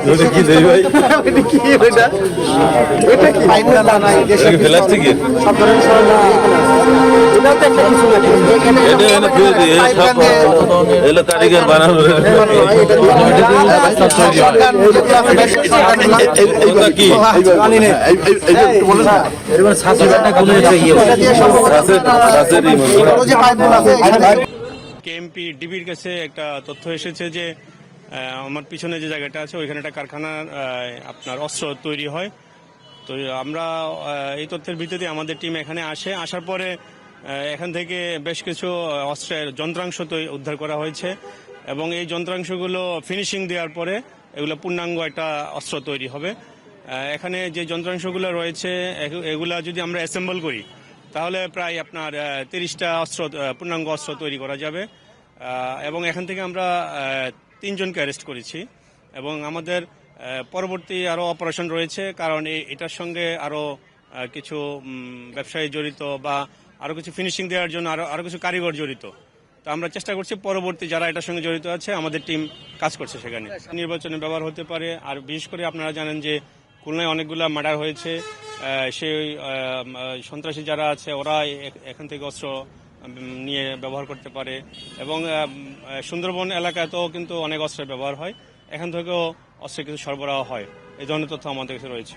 আপনি কি ভাই? এটা কি এটা? কি? পাইপটা না নাই এটা কি প্লাস্টিকের সব ধরনের কেএমপি ডিবির কাছে একটা তথ্য এসেছে যে আমার পিছনে যে জায়গাটা আছে, ওইখানে একটা কারখানার আপনার অস্ত্র তৈরি হয়। তো আমরা এই তথ্যের ভিত্তিতে আমাদের টিম এখানে আসে। আসার পরে এখান থেকে বেশ কিছু অস্ত্রের যন্ত্রাংশ তৈ- উদ্ধার করা হয়েছে এবং এই যন্ত্রাংশগুলো ফিনিশিং দেওয়ার পরে এগুলো পূর্ণাঙ্গ একটা অস্ত্র তৈরি হবে। এখানে যে যন্ত্রাংশগুলো রয়েছে, এগু- এগুলা যদি আমরা অ্যাসেম্বল করি, তাহলে প্রায় আপনার তিরিশটা অস্ত্র পূর্ণাঙ্গ অস্ত্র তৈরি করা যাবে। এবং এখান থেকে আমরা তিনজনকে অ্যারেস্ট করেছি এবং আমাদের পরবর্তী আরও অপারেশন রয়েছে, কারণ এটার সঙ্গে আরও কিছু ব্যবসায়ী জড়িত বা আরও কিছু ফিনিশিং দেওয়ার জন্য আরও আরও কিছু কারিগর জড়িত। তো আমরা চেষ্টা করছি পরবর্তী যারা এটার সঙ্গে জড়িত আছে, আমাদের টিম কাজ করছে সেখানে। নির্বাচনে ব্যবহার হতে পারে, আর বিশেষ করে আপনারা জানেন যে খুলনায় অনেকগুলো মার্ডার হয়েছে সেই সন্ত্রাসী যারা আছে, ওরা এখান থেকে অস্ত্র নিয়ে ব্যবহার করতে পারে। এবং সুন্দরবন এলাকাতেও কিন্তু অনেক অস্ত্রের ব্যবহার হয়। এখান থেকেও অস্ত্রের কিছু সরবরাহ হয়। এই ধরনের তথ্য আমাদের কাছে রয়েছে।